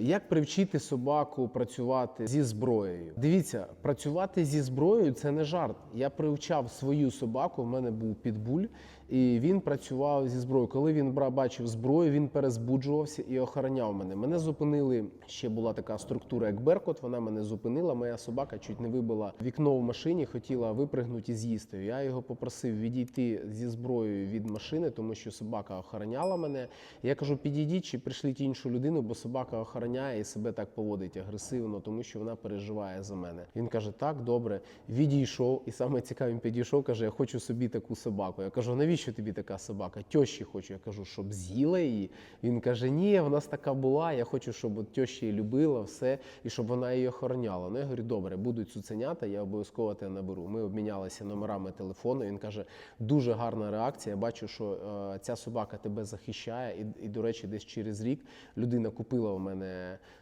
Як привчити собаку працювати зі зброєю? Дивіться, працювати зі зброєю це не жарт. Я привчав свою собаку. В мене був підбуль, і він працював зі зброєю. Коли він бачив зброю, він перезбуджувався і охороняв мене. Мене зупинили. Ще була така структура, як Беркот. Вона мене зупинила. Моя собака чуть не вибила вікно в машині, хотіла випригнути і з'їсти. Я його попросив відійти зі зброєю від машини, тому що собака охороняла мене. Я кажу, підійдіть чи прийшліть іншу людину, бо собака охороняє і себе так поводить агресивно, тому що вона переживає за мене. Він каже: Так, добре, відійшов. І саме цікаве, він підійшов, каже: Я хочу собі таку собаку. Я кажу, навіщо тобі така собака? Тьощі хочу. Я кажу, щоб з'їла її. Він каже: Ні, в нас така була. Я хочу, щоб от тьоща її любила, все, і щоб вона її охороняла. Ну я говорю, добре, будуть цуценята, я обов'язково тебе наберу. Ми обмінялися номерами телефону. Він каже, дуже гарна реакція. Я бачу, що е, ця собака тебе захищає. І, і, до речі, десь через рік людина купила у мене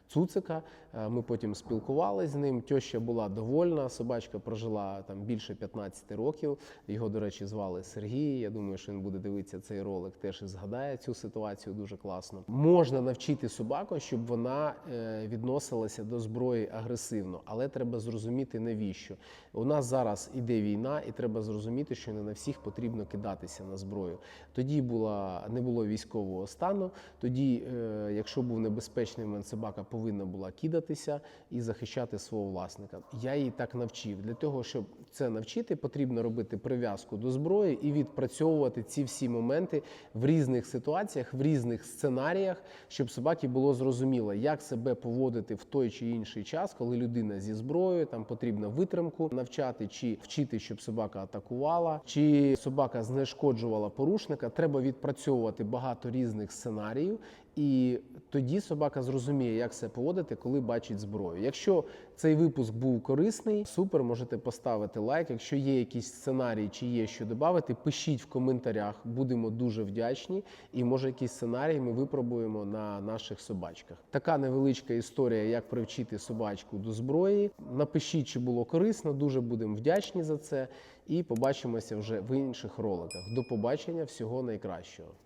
цуцика. Е, Ми потім спілкувалися з ним. Тьоща була довольна. Собачка прожила там більше 15 років. Його, до речі, звали Сергій. Я думаю, що він буде дивитися цей ролик, теж і згадає цю ситуацію дуже класно. Можна навчити собаку, щоб вона е, відносилася до зброї агресивно, але треба зрозуміти навіщо. У нас зараз іде війна, і треба зрозуміти, що не на всіх потрібно кидатися на зброю. Тоді була не було військового стану. Тоді, е, якщо був небезпечний момент, собака повинна була кидатися і захищати свого власника. Я її так навчив. Для того, щоб це навчити, потрібно робити прив'язку до зброї і відпрацьовувати ці всі моменти в різних ситуаціях, в різних сценаріях, щоб собаки було зрозуміло, як себе поводити в той чи інший час, коли людина зі зброєю, там потрібно витримку навчати, чи вчити, щоб собака атакувала, чи собака знешкоджувала порушника. Треба відпрацьовувати багато різних сценаріїв. І тоді собака зрозуміє, як себе поводити, коли бачить зброю. Якщо цей випуск був корисний, супер, можете поставити лайк. Якщо є якісь сценарії чи є що додати, пишіть в коментарях. Будемо дуже вдячні. І може якісь сценарії ми випробуємо на наших собачках. Така невеличка історія, як привчити собачку до зброї. Напишіть, чи було корисно. Дуже будемо вдячні за це. І побачимося вже в інших роликах. До побачення, всього найкращого.